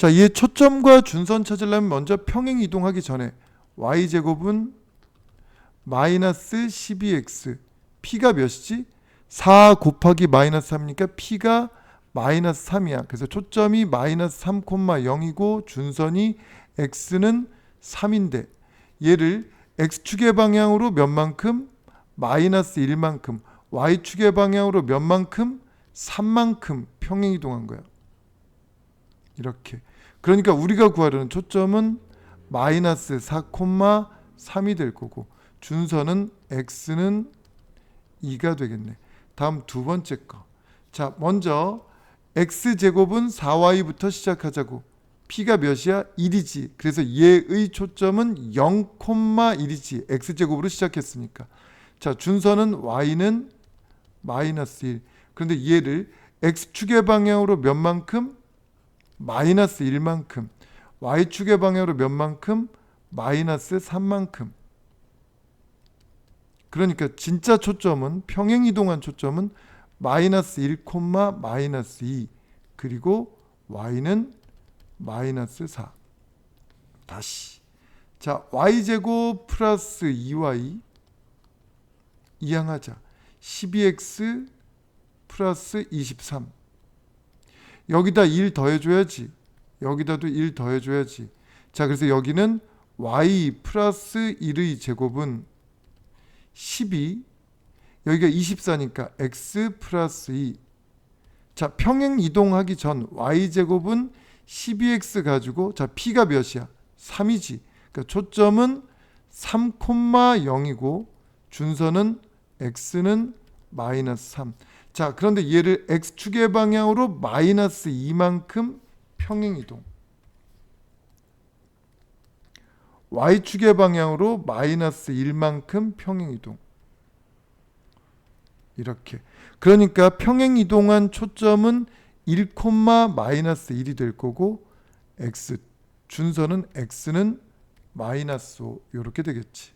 자, 얘 초점과 준선 찾으려면 먼저 평행 이동하기 전에 y 제곱은 마이너스 12x p가 몇이지? 4 곱하기 마이너스 3이니까 p가 마이너스 3이야. 그래서 초점이 마이너스 3,0이고 준선이 x는 3인데 얘를 x축의 방향으로 몇 만큼? 마이너스 1만큼 y축의 방향으로 몇 만큼? 3만큼 평행 이동한 거야. 이렇게. 그러니까 우리가 구하려는 초점은 마이너스 4,3이 될 거고 준선은 x는 2가 되겠네. 다음 두 번째 거. 자, 먼저 x 제곱은 4y부터 시작하자고. p가 몇이야? 1이지. 그래서 얘의 초점은 0,1이지. x 제곱으로 시작했으니까. 자, 준선은 y는 마이너스 1. 그런데 얘를 x축의 방향으로 몇 만큼? 마이너스 1만큼. y축의 방향으로 몇 만큼? 마이너스 3만큼. 그러니까 진짜 초점은 평행 이동한 초점은 마이너스 1, 마이너스 2 그리고 y는 마이너스 4 다시 자 y제곱 플러스 2y 이항하자 12x 플러스 23 여기다 1 더해줘야지 여기다도 1 더해줘야지 자 그래서 여기는 y 플러스 1의 제곱은 12 여기가 24니까 x 플러스 2. 자, 평행 이동하기 전 y 제곱은 12x 가지고 자, p가 몇이야? 3이지. 그러니까 초점은 3,0이고 준선은 x는 마이너스 3. 자, 그런데 얘를 x축의 방향으로 마이너스 2만큼 평행 이동. y축의 방향으로 마이너스 1만큼 평행 이동. 이렇게. 그러니까 평행 이동한 초점은 1, 마이너스 1이 될 거고 x 준선은 x는 마이너스 5 이렇게 되겠지.